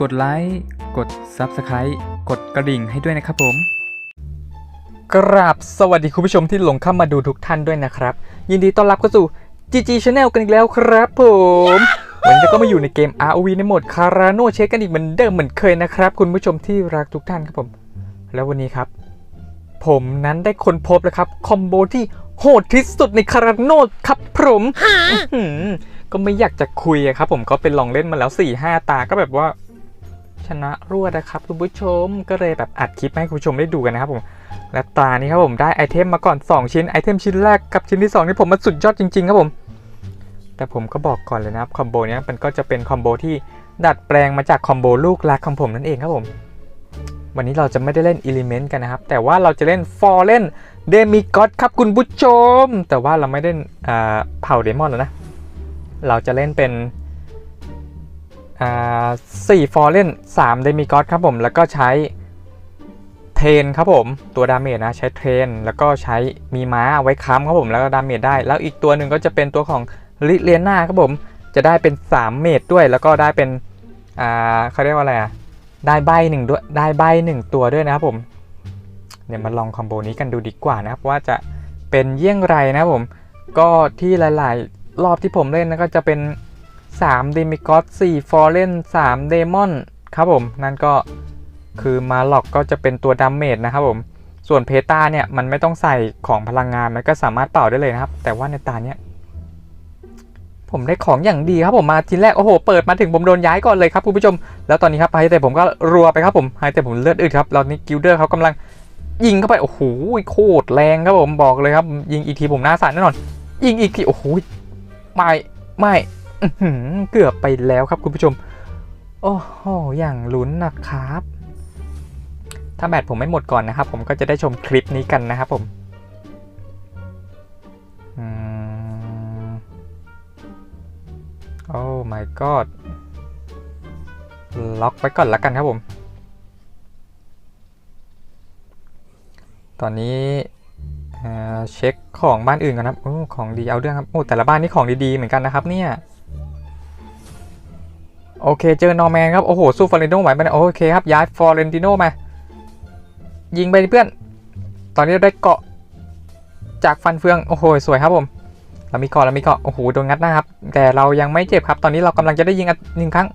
ลืมกดไลค์ กด Subscribe กดกระดิ่งให้ด้วยนะครับผม กราบสวัสดีคุณผู้ชมที่หลงเข้ามาดูทุกท่านด้วยนะครับ ยินดีต้อนรับเข้าสู่ GG Channel กันอีกแล้วครับผม วันนี้ก็มาอยู่ในเกม ROV ในโหมดคาราโนเช็คกันอีกเหมือนเดิมเหมือนเคยนะครับ คุณผู้ชมที่รักทุกท่านครับผม แล้ววันนี้ครับ ผมนั้นได้ค้นพบแล้วครับคอมโบที่โหดที่สุดในคาราโนครับผมอื้อหือก็ไม่อยากจะคุยอะครับผมก็เป็นลองเล่นมาแล้ว4ี่ห้าตาก็แบบว่า ชนะรวดนะครับคุณผู้ชมก็เลยแบบอัดคลิปให้คุณผู้ชมได้ดูกันนะครับผมและตานี้ครับผมได้ไอเทมมาก่อน 2 ชิ้นไอเทมชิ้นแรกกับชิ้นที่2นี่ผมมันสุดยอดจริงๆครับผม แต่ผมก็บอกก่อนเลยนะครับคอมโบนี้มันก็จะเป็นคอมโบที่ดัดแปลงมาจากคอมโบลูกรักของผมนั่นเองครับผม วันนี้เราจะไม่ได้เล่นอิเลเมนต์กันนะครับ แต่ว่าเราจะเล่นฟอร์เล่นเดมิก o ดครับคุณผู้ชม แต่ว่าเราไม่ได้อ่าเผ่าเดมอนแล้วนะ เราจะเล่นเป็น อ่าสี่ฟอร์เล่นสามเดมิก o ดครับผม แล้วก็ใช้เทรนครับผม ตัวดาเมจนะใช้เทรนแล้วก็ใช้มีม้าไว้ค้ำครับผมแล้วก็ดาเมจได้ แล้วอีกตัวหนึ่งก็จะเป็นตัวของลิเลียนาครับผมจะได้เป็น 3 เมจด้วย แล้วก็ได้เป็นอ่าเขาเรียกว่าอะไรอะได้ใบหนึ่งด้วยได้ใบหนึ่งตัวด้วยนะครับผมเดี๋ยวมาลองคอมโบนี้กันดูดีกว่านะครับว่าจะเป็นเยี่ยงไรนะครับผม ก็ที่หลาย ๆ รอบที่ผมเล่นนะก็จะเป็น 3 d e m i g o d 4 Fallen 3 Demon ครับผม นั่นก็คือมาล็อกก็จะเป็นตัวดาเมจนะครับผม ส่วนเพตาเนี่ย มันไม่ต้องใส่ของพลังงานมันก็สามารถเป่าได้เลยนะครับ แต่ว่าในตาเนี้ยผมได้ของอย่างดีครับผมมาทีแรก โอ้โห เปิดมาถึงผมโดนย้ายก่อนเลยครับคุณผู้ชม แล้วตอนนี้ครับไฮเตะผมก็รัวไปครับผมไฮเตะผมเลือดอึดครับตอนนี้กิลเดอร์เขากำลังยิงเข้าไป โอ้โหโคตรแรงครับผมบอกเลยครับ ยิงอีกทีผมหน้าสั่นแน่นอน ยิงอีกทีโอ้โหไม่ไม่ เกือบไปแล้วครับคุณผู้ชม โอ้โห อย่างลุ้นนะครับ ถ้าแบตผมไม่หมดก่อนนะครับ ผมก็จะได้ชมคลิปนี้กันนะครับผมโอ้ my god ล็อกไว้ก่อนละกันครับผม ตอนนี้เเช็คของบ้านอื่นก่อนครับ โอ้ ของดีเอาเรื่องครับ โอ้ แต่ละบ้านนี่ของดีๆเหมือนกันนะครับเนี่ย โอเค เจอนอร์แมนครับ โอ้โห สู้ฟอร์เรนติโนไหวไหมเนี่ยโอเคครับ ย้ายฟอร์เรนติโนมา ยิงไปเพื่อน ตอนนี้เราได้เกาะ จากฟันเฟือง โอ้โห สวยครับผม เรามีเกาะเรามีเกาะ โอ้โห โดนงัดนะครับ แต่เรายังไม่เจ็บครับ ตอนนี้เรากำลังจะได้ยิงอันหนึ่งครั้ง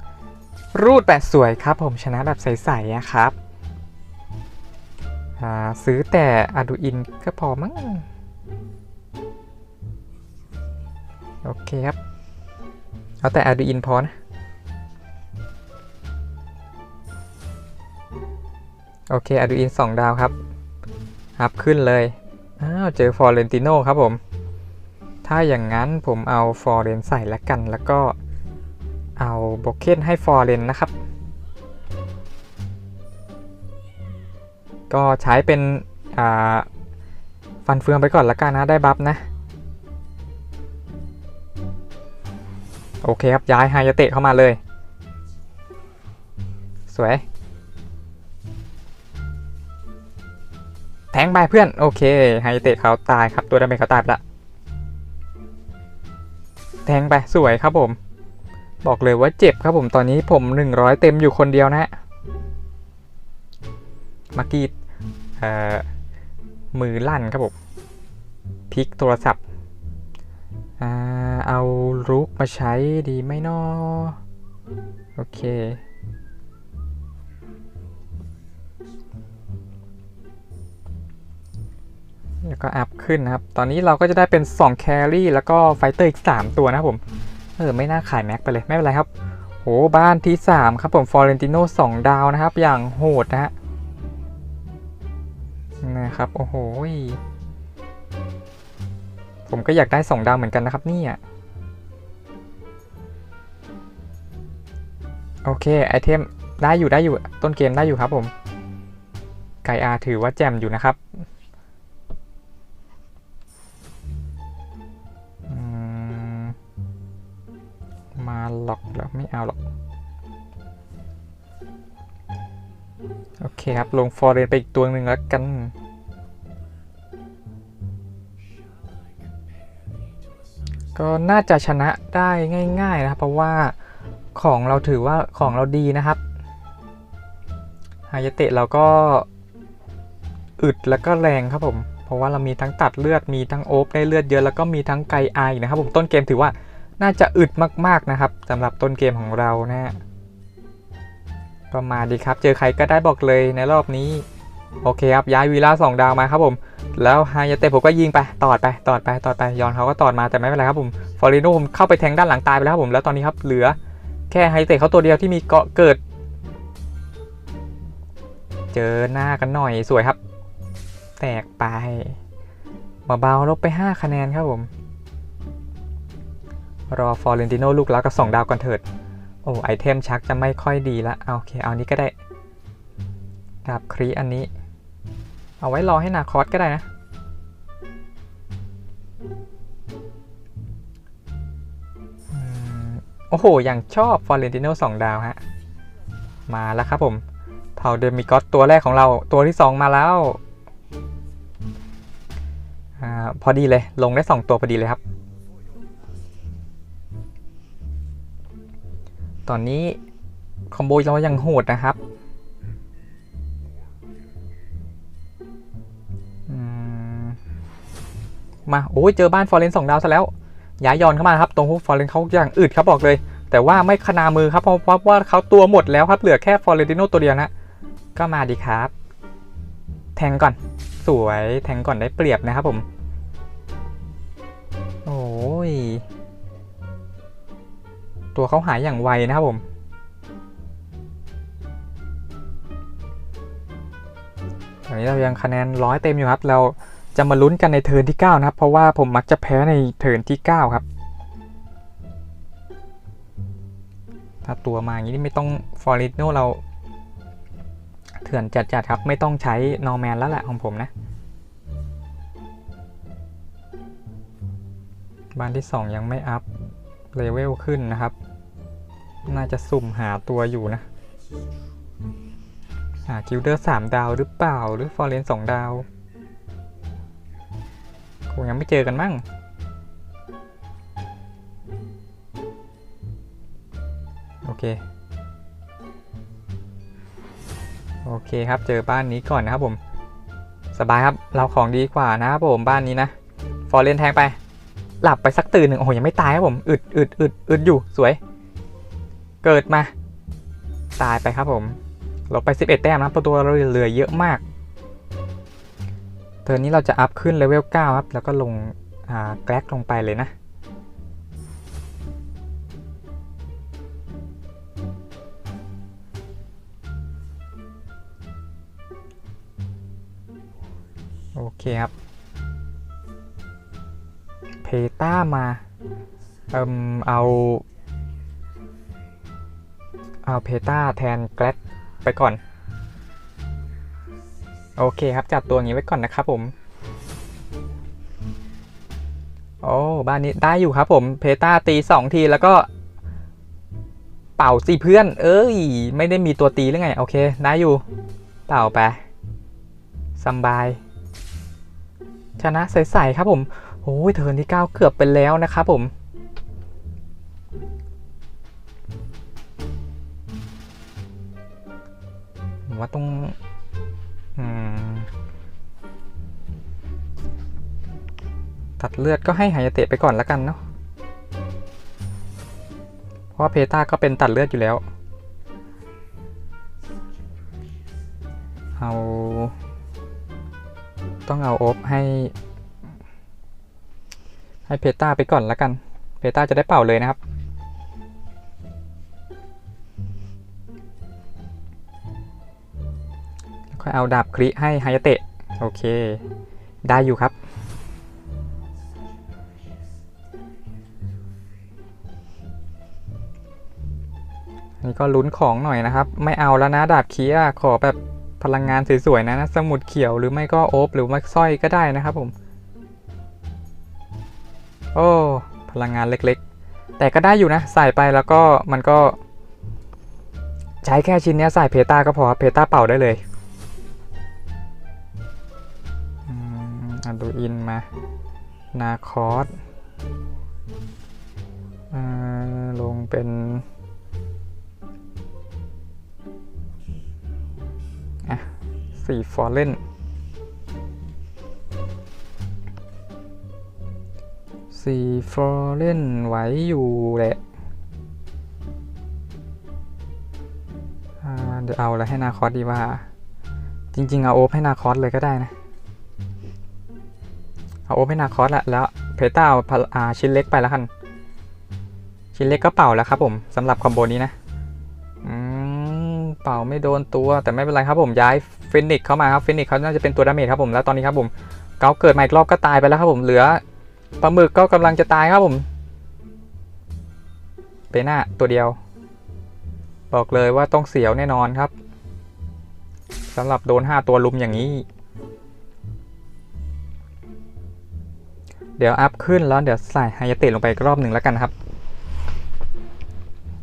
รูดแบบสวยครับ ผม ชนะแบบใสๆอะครับ ซื้อแต่อาดูอินก็พอมั้ง โอเคครับ เอาแต่อาดูอินพอนะ โอเคอาดูอิน2ดาวครับอัพขึ้นเลย อ้าว เจอฟอร์เรนติโนครับผม ถ้าอย่างนั้นผมเอาฟอร์เรนใส่ละกัน แล้วก็เอาโบเคนให้ฟอร์เรนนะครับ ก็ใช้เป็นฟันเฟืองไปก่อนละกันนะ ได้บัฟนะ โอเคครับ ย้ายไฮยาเตะเข้ามาเลย สวย แทงไปเพื่อน โอเคไฮเตะเขาตายครับตัวดาเมจเขาตายไปละแทงไปสวยครับผม บอกเลยว่าเจ็บครับผมตอนนี้ผม 100 เต็มอยู่คนเดียวนะมื่อกี้เอ่อมือลั่นครับผมพลิกโทรศัพท์เอารุกมาใช้ดีไหมนอโอเค แล้วก็อัพขึ้นนะครับ ตอนนี้เราก็จะได้เป็น2แครี่แล้วก็ไฟเตอร์อีก 3 ตัวนะครับผม เออ ไม่น่าขายแม็กไปเลย ไม่เป็นไรครับ โห บ้านที่ 3 ครับผมฟอร์เรนติโน2ดาวนะครับ อย่างโหดนะฮะ นะครับ โอ้โห ผมก็อยากได้ 2 ดาวเหมือนกันนะครับนี่ยโอเค ไอเทมได้อยู่ได้อยู่ต้นเกมได้อยู่ครับผม ไกอาถือว่าแจ่มอยู่นะครับ มาหลอกแล้วไม่เอาหรอก โอเคครับ ลงฟอร์เรนไปอีกตัวหนึ่งแล้วกัน ก็น่าจะชนะได้ง่าย ๆ นะครับ เพราะว่าของเราถือว่าของเราดีนะครับฮายเตะเราก็อึดแล้วก็แรงครับผม เพราะว่าเรามีทั้งตัดเลือดมีทั้งโอฟได้เลือดเยอะแล้วก็มีทั้งไกไอนะครับผมต้นเกมถือว่า น่าจะอึดมากๆนะครับสำหรับต้นเกมของเรานะฮะก็มาณดีครับ เจอใครก็ได้บอกเลยในรอบนี้ โอเคครับ ย้ายวีล่าสองดาวมาครับผม แล้วฮายาเตะผมก็ยิงไป ตอดไป ตอดไป ตอดไป ยอนเขาก็ตอดมา แต่ไม่เป็นไรครับผม ฟอริโนผมเข้าไปแทงด้านหลังตายไปแล้วครับผม แล้วตอนนี้ครับ เหลือแค่ฮายาเตะเขาตัวเดียวที่มีเกาะเกิด เจอหน้ากันหน่อย สวยครับ แตกไปเบาๆลบไป 5 คะแนนครับผม รอฟอร์เรนติโนลูกแล้วกับ 2 ดาวก่อนเถิด โอ้ไอเทมชักจะไม่ค่อยดีละเอาโอเค เอานี้ก็ได้ดาบครีอันนี้ เอาไว้รอให้นาคอสก็ได้นะ โอ้โห อย่างชอบฟอร์เรนติโน2ดาวฮะ มาแล้วครับผมเผ่าเดมิกอสตัวแรกของเราตัวที่ 2 มาแล้วอาพอดีเลยลงได้ 2 ตัวพอดีเลยครับ ตอนนี้คอมโบเรายังโหดนะครับมาโอ้ยเจอบ้านฟอร์เรนสองดาวซะแล้วย้ายยอนเข้ามาครับตรงพวกฟอร์เรนเขาอย่างอึดครับบอกเลย แต่ว่าไม่ขนามือครับเพราะเพราะว่าเขาตัวหมดแล้วครับเหลือแค่ฟอร์เรนติโนตัวเดียวนะก็มาดีครับ แทงก่อน สวยแทงก่อนได้เปรียบนะครับผม โอ้ย ตัวเขาหายอย่างไวนะครับผมตอนนี้เรายังคะแนนร้อยเต็มอยู่ครับ เราจะมาลุ้นกันในเทิร์นที่ 9 นะครับ เพราะว่าผมมักจะแพ้ในเทิร์นที่ 9 ครับ ถ้าตัวมาอย่างนี้ไม่ต้องฟอริโนเราเถื่อนจัดๆครับ ไม่ต้องใช้นอร์แมนแล้วแหละของผมนะ บ้านที่ 2 ยังไม่อัพ เลเวลขึ้นนะครับ น่าจะสุ่มหาตัวอยู่นะ หาคิวเดอร์สามดาวหรือเปล่า หรือฟอร์เรนสองดาว คงยังไม่เจอกันมั้งโอเค โอเคครับ เจอบ้านนี้ก่อนนะครับผม สบายครับ เราของดีกว่านะครับผมบ้านนี้นะ ฟอร์เรนแทงไป หลับไปสักตื่นหนึ่งโอ้โหยังไม่ตายครับผมอึดอึดอึดอึดอยู่สวย เกิดมา ตายไปครับผมลบไป 11 แต้มนะตัวเราเหลือเยอะมากเทิร์นี้เราจะอัพขึ้นเลเวล9ครับ แล้วก็ลงแกลกลงไปเลยนะ โอเคครับ ต้ามาเอิมเอาเอาเพต้าแทนแกลดไปก่อน โอเคครับ จัดตัวอย่างนี้ไว้ก่อนนะครับผม โอ้บ้านนี้ได้อยู่ครับผมเพต้าตีสองทีแล้วก็ เป่าสิเพื่อน เอ้ย ไม่ได้มีตัวตีหรือไง โอเค ได้อยู่ เป่าไปสบาย ชนะใสๆครับผม โอ้ยเทิร์นที่ 9 เกือบไปแล้วนะครับผม ผมว่าต้องอตัดเลือดก็ให้หายาเตะไปก่อนแล้วกันเนาะ เพราะว่าเพต้าก็เป็นตัดเลือดอยู่แล้ว เอา ต้องเอาโอฟให้ ให้เพต้าไปก่อนแล้วกัน เพต้าจะได้เป่าเลยนะครับ แล้วค่อยเอาดาบคริให้ฮายาเตะ โอเค ได้อยู่ครับ นี่ก็ลุ้นของหน่อยนะครับ ไม่เอาแล้วนะดาบคีอะขอแบบพลังงานสวยๆนะนะ สมุดเขียวหรือไม่ก็โอฟหรือไม่สร้อยก็ได้นะครับผม โอ้พลังงานเล็กๆ แต่ก็ได้อยู่นะ ใส่ไปแล้วก็มันก็ ใช้แค่ชิ้นนี้ใส่เพตาก็พอเพตาเป่าได้เลยอันดูอินมา นาคอสลงเป็นสี่ฟอร์เรน สี่ฟอเรนไหวอยู่แหละเดี๋ยวเอาแล้วให้นาคอสดีว่า จริง ๆ เอาโอฟให้นาคอสเลยก็ได้นะ เอาโอฟให้นาคอสละแล้วเพต้าเอาาชิ้นเล็กไปแล้วกัน ชิ้นเล็กก็เป่าแล้วครับผมสำหรับคอมโบนี้นะอืมเป่าไม่โดนตัวแต่ไม่เป็นไรครับผมย้ายฟินิกเข้ามาครับฟินิกเขาน่าจะเป็นตัวดาเมจครับผมแล้วตอนนี้ครับผมเกาเกิดมาอีกรอบก็ตายไปแล้วครับผมเหลือ ปลาหมึกก็กำลังจะตายครับผมเปหน่าตัวเดียว บอกเลยว่าต้องเสียวแน่นอนครับสำหรับโดน 5 ตัวลุมอย่างนี้ เดี๋ยวอัพขึ้นแล้วเดี๋ยวใส่ไฮยาเตะลงไปรอบหนึ่งแล้วกันครับ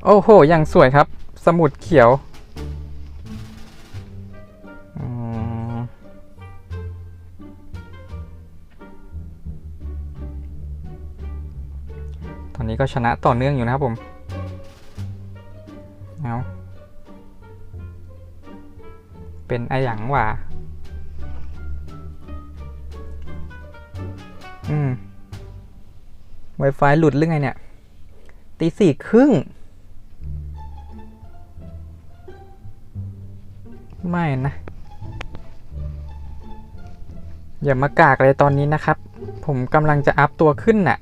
โอ้โห อย่างสวยครับ สมุดเขียว อนนี้ก็ชนะต่อเนื่องอยู่นะครับผมเอาเป็นไอหยังว่ะอืม Wi-Fi หลุดหรือไงเนี่ยตีสี่ครึ่ง ไม่นะ อย่ามากากเลยตอนนี้นะครับ ผมกำลังจะอัพตัวขึ้นน่ะ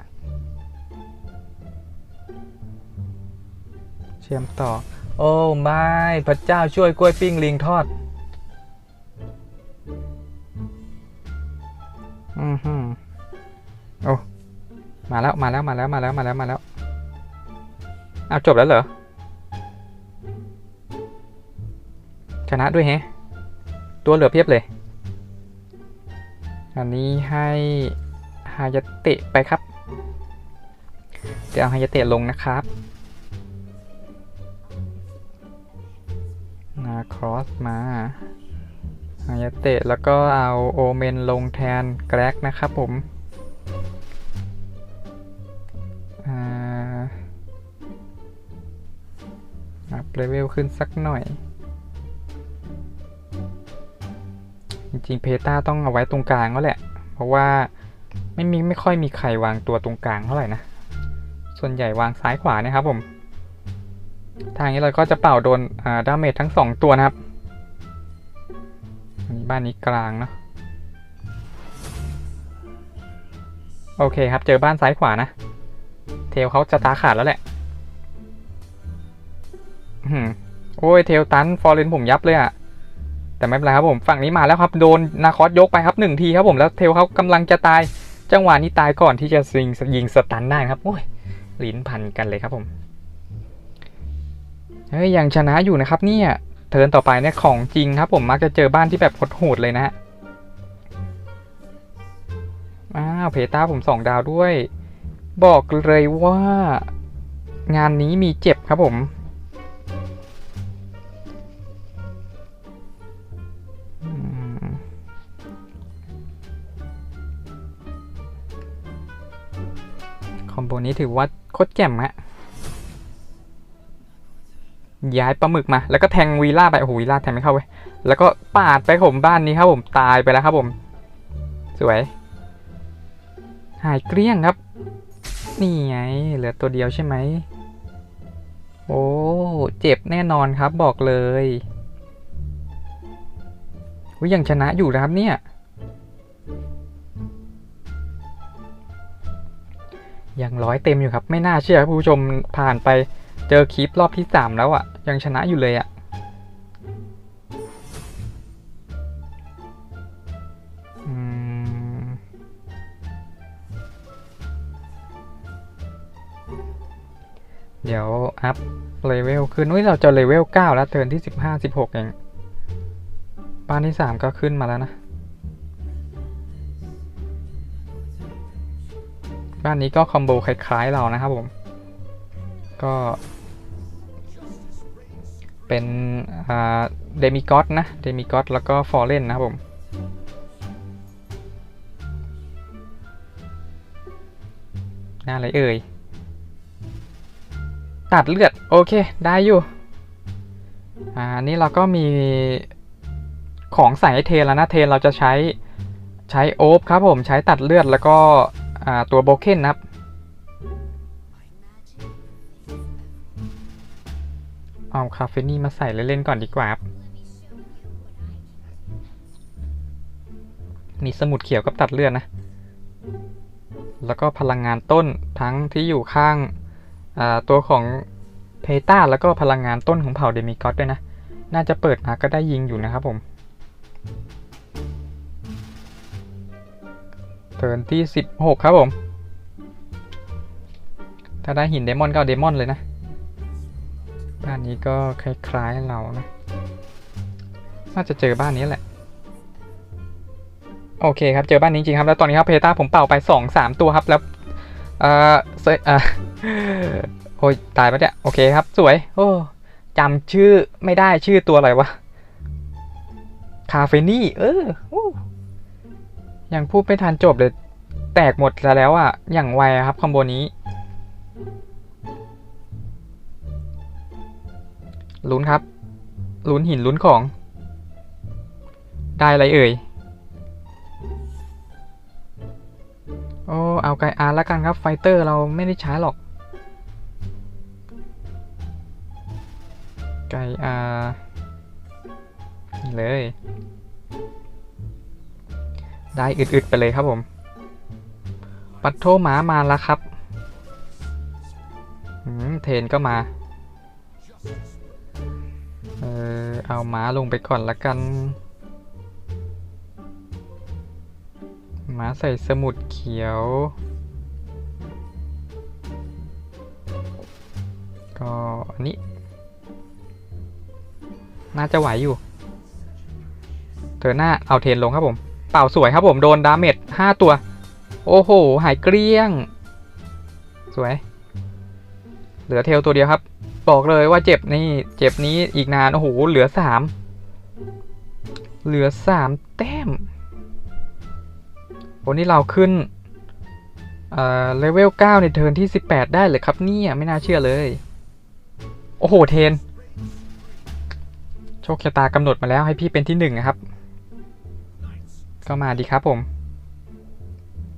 เชื่อมต่อ โอ้ไม่พระเจ้าช่วยกล้วยปิ้งลิงทอด อือหือโอ้มาแล้วมาแล้วมาแล้วมาแล้วมาแล้วมาแล้วเอาจบแล้วเหรอ ชนะด้วยแฮะ ตัวเหลือเพียบเลย อันนี้ให้ฮายาเตะไปครับ เดี๋ยวเอาฮายาเตะลงนะครับาครอสมาฮายเตะแล้วก็เอาโอเมนลงแทนแกรกนะครับผมอ่าอัพเลเวลขึ้นสักหน่อย จริงๆเพต้าต้องเอาไว้ตรงกลางก็แหละ เพราะว่าไม่มีไม่ค่อยมีใครวางตัวตรงกลางเท่าไหร่นะ ส่วนใหญ่วางซ้ายขวานะครับผม ทางนี้เราก็จะเป่าโดนาดาเมจทั้งสองตัวนะครับอันนี้บ้านนี้กลางเนาะโอเคครับ เจอบ้านซ้ายขวานะ เทลเขาจะตาขาดแล้วแหละอื้อหือโอ้ยเทลตันฟอร์เรนผมยับเลยอะแต่ไม่เป็นไรครับผมฝั่งนี้มาแล้วครับ โดนนาคอสยกไปครับหนึ่งทีครับผมแล้วเทลเขากำลังจะตาย จังหวะนี้ตายก่อนที่จะยิงยิงสตันได้ครับโอ้ยลิ้นพันกันเลยครับผม เฮ้ยยังชนะอยู่นะครับเนี่ยเทิร์นต่อไปเนี่ยของจริงครับผมมักจะเจอบ้านที่แบบโหดๆเลยนะฮะอ้าวเพต้าผมสองดาวด้วย บอกเลยว่า งานนี้มีเจ็บครับผมคอมโบนี้ถือว่าโคตรแจ่มฮะ ย้ายปลาหมึกมา แล้วก็แทงวีล่าไป โอ้โหวีล่าแทงไม่เข้าเว้ย แล้วก็ปาดไปผมบ้านนี้ครับผม ตายไปแล้วครับผม สวย หายเกลี้ยงครับ นี่ไง เหลือตัวเดียวใช่ไหม โอ้ เจ็บแน่นอนครับบอกเลยวิยังชนะอยู่นะครับเนี่ย ยังร้อยเต็มอยู่ครับ ไม่น่าเชื่อครับผู้ชมผ่านไป เจอคลิปรอบที่ 3 แล้วอะ่ะ ยังชนะอยู่เลยอะ่ะ เดี๋ยว อัพเลเวลขึ้นอุ้ยเราจะเลเวล 9 แล้วเทิร์นที่ 15 16 เอง บ้านที่ 3 ก็ขึ้นมาแล้วนะ บ้านนี้ก็คอมโบคล้ายๆเรานะครับผม ก็เป็นเดมิกอ d นะ เดมิกอ d แล้วก็ฟอร์เรนนะครับผม หน้าอะไรเอ่ย ตัดเลือด โอเค ได้อยู่อ่านี่เราก็มีของใส่ให้เทนแล้วนะ เทนเราจะใช้ใช้โอ๊บครับผม ใช้ตัดเลือดแล้วก็ตัวโบเคนนะครับ เอาคาเฟนี่มาใส่เล่นๆก่อนดีกว่าครับมีสมุดเขียวกับตัดเลือดนะ แล้วก็พลังงานต้นทั้งที่อยู่ข้างาตัวของเพตาแล้วก็พลังงานต้นของเผ่าเดมิกอสด้วยนะ น่าจะเปิดมาก็ได้ยิงอยู่นะครับผมเทิร์นที่ 16 ครับผม ถ้าได้หินเดมอนก็เดมอนเลยนะ บ้านนี้ก็คล้ายๆเรานะ น่าจะเจอบ้านนี้แหละ โอเคครับ เจอบ้านนี้จริงครับ แล้วตอนนี้ครับเพตาผมเป่าไป2 3ตัวครับ แล้ว เอ่อเซเออโอ้ยตายปะเนี่ย โอเคครับ สวย โอ้จำชื่อไม่ได้ชื่อตัวอะไรวะ คาเฟนี่ เออโอ้ยังพูดไม่ทันจบเลย แตกหมดแล้วอะ่ะอย่างไวครับคอมโบนี้ ลุ้นครับ ลุ้นหินลุ้นของ ได้อะไรเอ่ย โอ้ เอาไกอาร์แล้วกันครับ ไฟเตอร์เราไม่ได้ใช้หรอก ไกอาร์นี่เลย ได้อึดๆไปเลยครับผม ปัดโทหมามาแล้วครับเทนก็มา เออเอาหมาลงไปก่อนละกันหมาใส่สมุดเขียว ก็อันนี้ น่าจะไหวอยู่ เธอหน้าเอาเทนลงครับผม เป่าสวยครับผมโดนดาเมจ5ตัว โอ้โห หายเกลี้ยง สวย เหลือเทลตัวเดียวครับ บอกเลยว่าเจ็บนี่เจ็บนี้อีกนานโอ้โหเหลือสามเหลือสามแต้มวันนี้เราขึ้นเอ่อเลเวล 9 ในเทิร์นที่ 18 ได้เลยครับเนี่ยไม่น่าเชื่อเลย โอ้โห เทน โชคชะตากำหนดมาแล้วให้พี่เป็นที่หนึ่งนะครับ ก็มาดีครับผม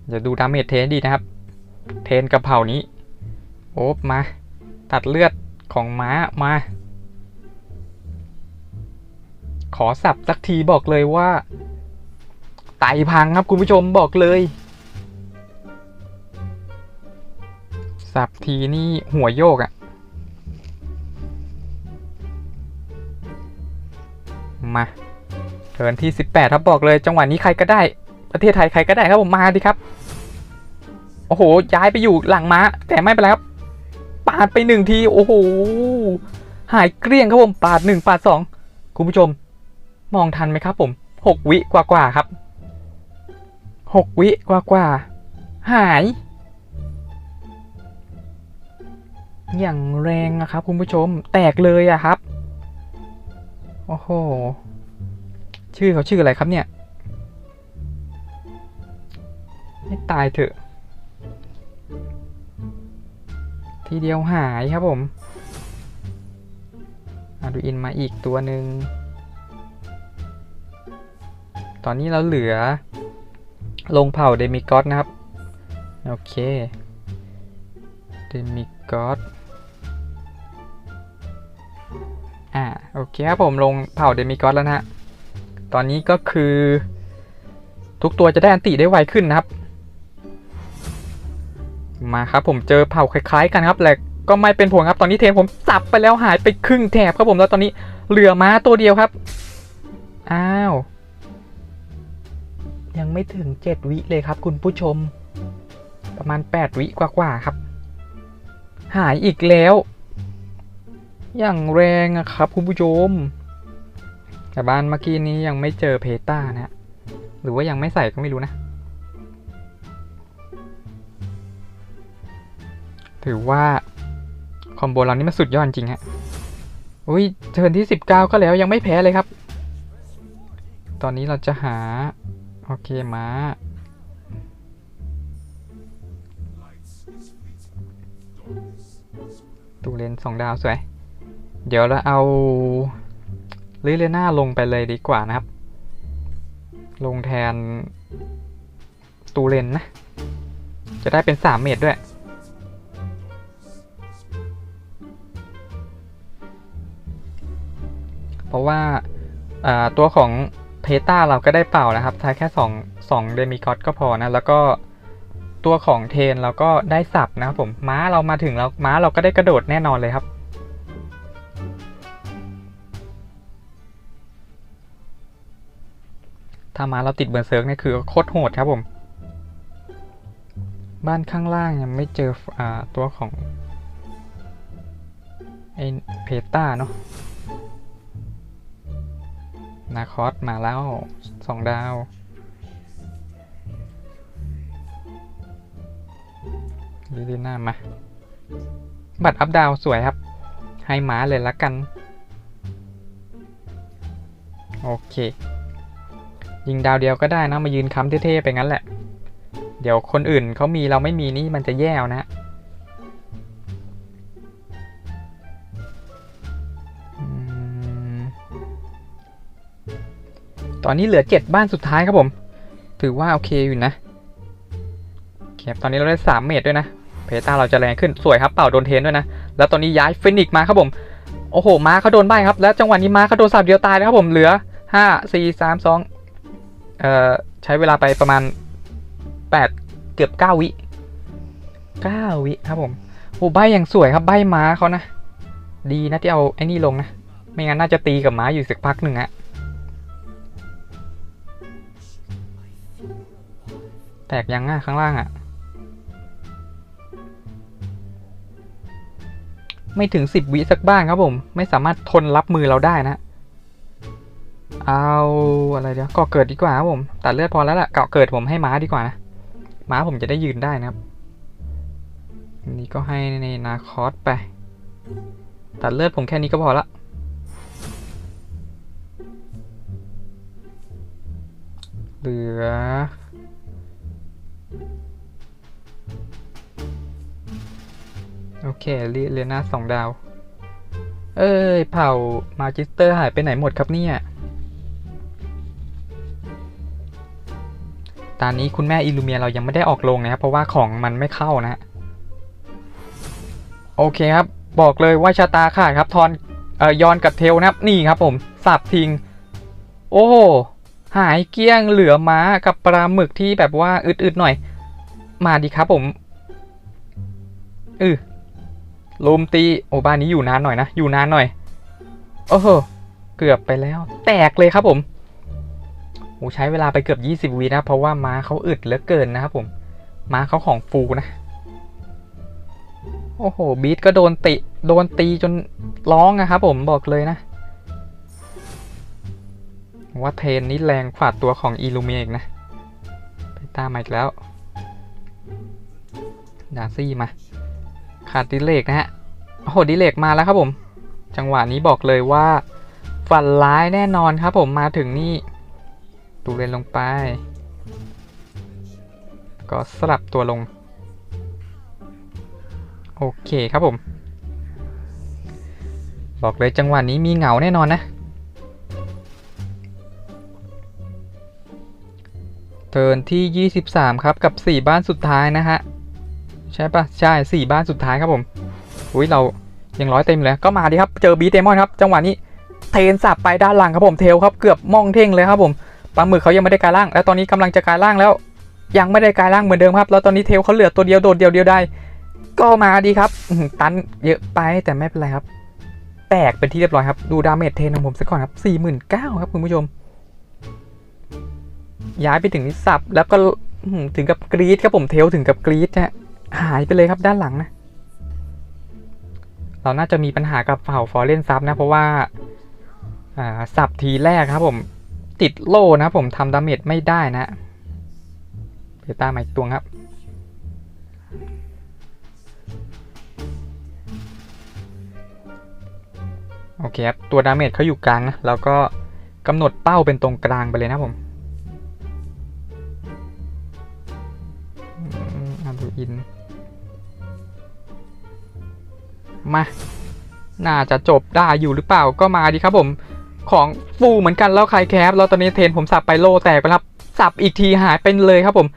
เดี๋ยวดูดาเมจเทนดีนะครับ เทนกับเผ่านี้ โอ๊บมา ตัดเลือด ของม้ามา ขอสับสักทีบอกเลยว่า ไตพังครับคุณผู้ชมบอกเลย สับทีนี่หัวโยกอะ่ะ มาเทินที่ 18 ครับบอกเลยจังหวะนี้ใครก็ได้ ประเทศไทยใครก็ได้ครับผมมาดิครับ โอ้โห ย้ายไปอยู่หลังม้า แต่ไม่เป็นไรครับ ปาดไปหนึ่งที โอ้โห หายเกลี้ยงครับผม ปาดหนึ่งปาดสองคุณผู้ชม มองทันไหมครับผมหกวิกว่ากว่าๆครับหกวิกว่ากว่าๆหาย อย่างแรงอะครับ คุณผู้ชม แตกเลยอะครับ โอ้โห ชื่อเขาชื่ออะไรครับเนี่ยให้ตายเถอะ ทีเดียวหายครับผมอาดูอินมาอีกตัวหนึ่ง ตอนนี้เราเหลือ ลงเผ่าเดมิกอสนะครับ โอเค เดมิกอสอ่า โอเคครับผมลงเผ่าเดมิกอสแล้วนะฮะ ตอนนี้ก็คือ ทุกตัวจะได้อันติได้ไวขึ้นนะครับ มาครับผมเจอเผ่าคล้ายๆ กันครับแต่ก็ไม่เป็นผลครับตอนนี้เทมผมสับไปแล้วหายไปครึ่งแถบครับผมแล้วตอนนี้เหลือม้าตัวเดียวครับ อ้าว ยังไม่ถึง7วิเลยครับ คุณผู้ชม ประมาณ8วิกว่าๆครับ หายอีกแล้ว อย่างแรงอะครับ คุณผู้ชม แต่บ้านเมื่อกี้นี้ยังไม่เจอเพต้านะ หรือว่ายังไม่ใส่ก็ไม่รู้นะ ถือว่าคอมโบเรานี่มันสุดยอดจริงฮะอุ้ยเทิร์นที่ 19 ก็แล้วยังไม่แพ้เลยครับ ตอนนี้เราจะหา โอเคมาตูเลนสองดาวสวย เดี๋ยวเราเอาลิเลน่าลงไปเลยดีกว่านะครับ ลงแทนตูเลนนะ จะได้เป็นสามเมตรด้วย เพราะว่าตัวของเพตาเราก็ได้เป่านะครับ ใช้แค่2 2เดมิคอตก็พอนะ แล้วก็ตัวของเทนเราก็ได้สับนะครับผม ม้าเรามาถึงแล้วม้าเราก็ได้กระโดดแน่นอนเลยครับ ถ้าม้าเราติดเบอร์เซิร์กนี่คือโคตรโหดครับผม บ้านข้างล่างยังไม่เจออตัวของไอเพตาเนาะ นาคอสมาแล้วสองดาว ลิลิน่ามา บัตรอัพดาวสวยครับ ให้ม้าเลยละกัน โอเค ยิงดาวเดียวก็ได้นะ มายืนค้ำเท่ๆไปงั้นแหละ เดี๋ยวคนอื่นเขามีเราไม่มีนี่มันจะแย่นะ ตอนนี้เหลือ 7 บ้านสุดท้ายครับผม ถือว่าโอเคอยู่นะโอเครับตอนนี้เราได้ 3 เมตรด้วยนะ เพตาเราจะแรงขึ้นสวยครับเป่าโดนเทนด้วยนะ แล้วตอนนี้ย้ายฟินิกซ์มาครับผม โอ้โห ม้าเขาโดนใบครับ แล้วจังหวะนี้ม้าเขาโดนสับเดียวตายนะครับผม เหลือ 5 4 3 2เอ่อใช้เวลาไปประมาณ 8 เกือบ 9 วิ 9 วิครับผม โอ้ใบอย่างสวยครับใบม้าเขานะ ดีนะที่เอาไอ้นี่ลงนะ ไม่งั้นน่าจะตีกับม้าอยู่สักพักหนึ่งอะ แตกยังอะข้างล่างอะ ไม่ถึงสิบวิสักบ้านครับผม ไม่สามารถทนรับมือเราได้นะ เอาอะไรเดี๋ยวก็เกิดดีกว่าครับผมตัดเลือดพอแล้วล่ะเกาะเกิดผมให้ม้าดีกว่านะม้าผมจะได้ยืนได้นะครับนนี้ก็ให้ในนาคอสไป ตัดเลือดผมแค่นี้ก็พอละเหลือ โอเคเรียเรียนาสองดาว เอ้ย เผ่ามาจิสเตอร์หายไปไหนหมดครับเนี่ย ตอนนี้คุณแม่อิลูเมียเรายังไม่ได้ออกลงนะครับ เพราะว่าของมันไม่เข้านะ โอเคครับ บอกเลยว่าชะตาขาดครับ ทอนเอ่อยอนกับเทลนะครับ นี่ครับผมสับทิ้ง โอ้หายเกี้ยงเหลือม้ากับปลาหมึกที่แบบว่าอึดๆหน่อย มาดีครับผมอือ ลุมตีโอ้บ้านนี้อยู่นานหน่อยนะ อยู่นานหน่อย โอ้โห เกือบไปแล้ว แตกเลยครับผมโอ้ใช้เวลาไปเกือบ 20วินะ เพราะว่าม้าเขาอึดเหลือเกินนะครับผม ม้าเขาของฟูนะ โอ้โห บีทก็โดนติ โดนตีจนร้องนะครับผมบอกเลยนะ ว่าเทนนี้แรงกว่าตัวของอีลูเมียอีกนะไปตามมาอีกแล้ว ดาซี่มา ขาดดิเลกนะฮะโอ้โหดิเลกมาแล้วครับผม จังหวะนี้บอกเลยว่า ฝันร้ายแน่นอนครับผมมาถึงนี่ตูเลนลงไป ก็สลับตัวลง โอเคครับผม บอกเลยจังหวะนี้มีเหงาแน่นอนนะเทิร์นที่ 23 ครับ กับ 4 บ้านสุดท้ายนะฮะ ใช่ปะใช่4บ้านสุดท้ายครับผมอุ้ยเรายังร้อยเต็มเลยก็มาดีครับเจอบีเตมอนครับจังหวะนี้เทนสับไปด้านหลังครับผมเทลครับเกือบมองเท่งเลยครับผมปลาหมึกเขายังไม่ได้กลายร่าง แล้วตอนนี้กำลังจะกลายร่างแล้ว ยังไม่ได้กลายร่างเหมือนเดิมครับ แล้วตอนนี้เทลเขาเหลือตัวเดียวโดดเดียวเดียวได้ ก็มาดีครับตันเยอะไปแต่ไม่เป็นไรครับ แตกเป็นที่เรียบร้อยครับ ดูดาเมจเทนของผมสักก่อนครับ49,000ครับคุณผู้ชม ย้ายไปถึงนิสับแล้วก็ถึงกับกรีดครับผมเทลถึงกับกรีดนะฮะ หายไปเลยครับด้านหลังนะ เราน่าจะมีปัญหากับเผ่าฟอร์เรนซับนะ เพราะว่าสับทีแรกครับผมติดโล่นะผมทำดาเมจไม่ได้นะเบต้ามาอีกตัวครับ โอเคครับ ตัวดาเมจเขาอยู่กลางนะแล้วก็กำหนดเป้าเป็นตรงกลางไปเลยนะผมอืมอาดูอิน มาน่าจะจบได้อยู่หรือเปล่าก็มาดีครับผม ของฟูเหมือนกันแล้วใครแคปแล้วตอนนี้เทรนผมสับไปโลแตกไปครับ สับอีกทีหายเป็นเลยครับผม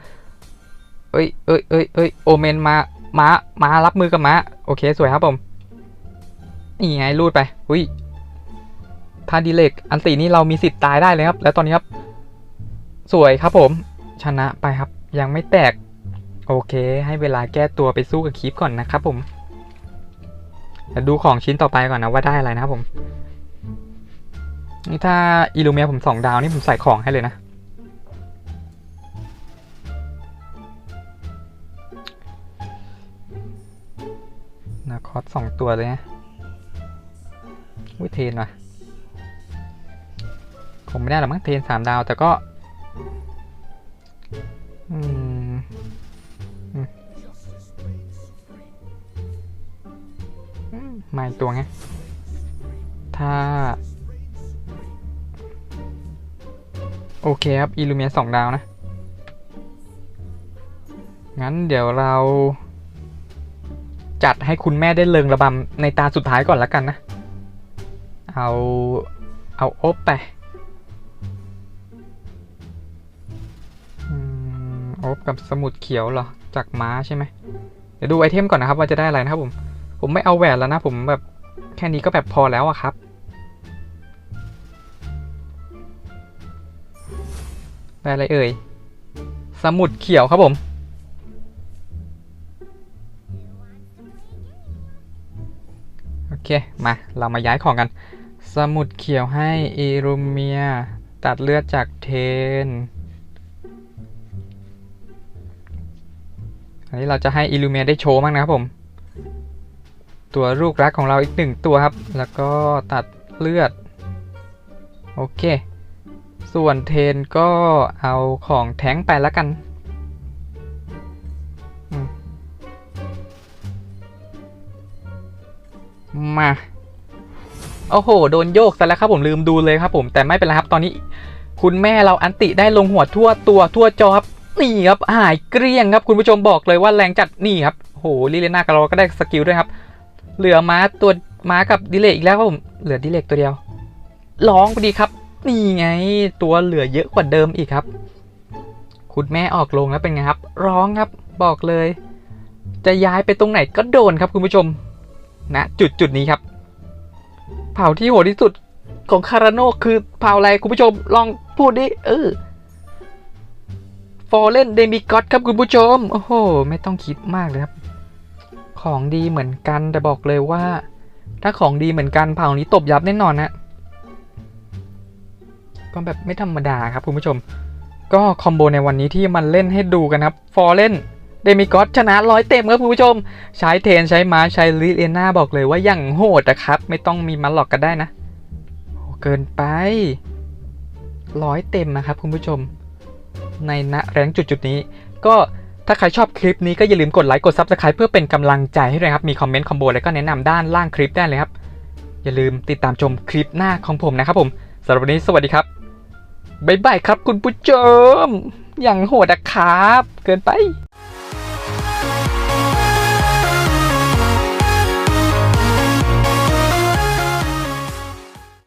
เอ้ยเอ้ยเอ้ยเอ้ยโอเมนมามามารับมือกับม้าโอเคสวยครับผมนี่ไงรูดไปอุ้ยถ้าดีเล็กอันตีนี้เรามีสิทธิ์ตายได้เลยครับ แล้วตอนนี้ครับสวยครับผม ชนะไปครับ ยังไม่แตก โอเค ให้เวลาแก้ตัวไปสู้กับคีปก่อนนะครับผม เดี๋ยวดูของชิ้นต่อไปก่อนนะว่าได้อะไรนะครับผม นี่ถ้าอิลูเมียผมสองดาวนี่ผมใส่ของให้เลยนะ นาคอสสองตัวเลยนะวิเทนว่ะคงไม่ได้หรอกมั้งเทนสามดาวแต่ก็ อืม มมาอีกตัวไง ถ้า โอเคครับ อิลูเมียสองดาวนะ งั้นเดี๋ยวเรา จัดให้คุณแม่ได้เริงระบำในตาสุดท้ายก่อนละกันนะ เอา เอาอบไปอืมอบกับสมุดเขียวเหรอ จากม้าใช่ไหม เดี๋ยวดูไอเทมก่อนนะครับว่าจะได้อะไรนะครับผม ผมไม่เอาแหวนแล้วนะ ผมแบบแค่นี้ก็แบบพอแล้วอะครับ ได้อะไรเอ่ย สมุดเขียวครับผม โอเค มา เรามาย้ายของกัน สมุดเขียวให้อีรูเมีย ตัดเลือดจากเทน อันนี้เราจะให้อีลูเมียได้โชว์บ้างนะครับผม ตัวลูกรักของเราอีกหนึ่งตัวครับ แล้วก็ตัดเลือด โอเค ส่วนเทนก็เอาของแท้งไปแล้วกันมา โอ้โห โดนโยกซะแล้วครับผมลืมดูเลยครับผมแต่ไม่เป็นไรครับตอนนี้ คุณแม่เราอันติได้ลงหัวทั่วตัวทั่วจอครับนี่ครับหายเกลี้ยงครับคุณผู้ชมบอกเลยว่าแรงจัดนี่ครับโอ้โหลิเลน่ากับเราก็ได้สกิลด้วยครับ เหลือม้าตัวม้ากับดิเลกอีกแล้วครับผมเหลือดิเลกตัวเดียวร้องพอดีครับ นี่ไงตัวเหลือเยอะกว่าเดิมอีกครับ คุณแม่ออกลงแล้วเป็นไงครับ ร้องครับบอกเลย จะย้ายไปตรงไหนก็โดนครับคุณผู้ชมณจุดจุดนี้ครับ เผ่าที่โหดที่สุดของคาราโนคือเผ่าอะไรคุณผู้ชมลองพูดดิเออฟอร์เรนเดมิกอดครับคุณผู้ชม โอ้โห ไม่ต้องคิดมากเลยครับ ของดีเหมือนกันแต่บอกเลยว่า ถ้าของดีเหมือนกันเผ่านี้ตบยับแน่นอนนะก็แบบไม่ธรรมดาครับคุณผู้ชม ก็คอมโบในวันนี้ที่มันเล่นให้ดูกันครับฟอร์เรนเดมิกอสชนะร้อยเต็มครับคุณผู้ชม ใช้เทนใช้ม้าใช้ลิเอน่าบอกเลยว่าอย่างโหดนะครับ ไม่ต้องมีมันหลอกกันได้นะโอ้เกินไปร้อยเต็มนะครับคุณผู้ชม ในณแรงจุดจุดนี้ ก็ ถ้าใครชอบคลิปนี้ก็อย่าลืมกดไลค์กด Subscribe เพื่อเป็นกำลังใจให้ด้วยครับ มีคอมเมนต์คอมโบแล้วก็แนะนำด้านล่างคลิปได้เลยครับ อย่าลืมติดตามชมคลิปหน้าของผมนะครับผมสำหรับวันนี้สวัสดีครับบ๊ายบายครับคุณผู้ชมอย่างโหดอะครับ เกินไป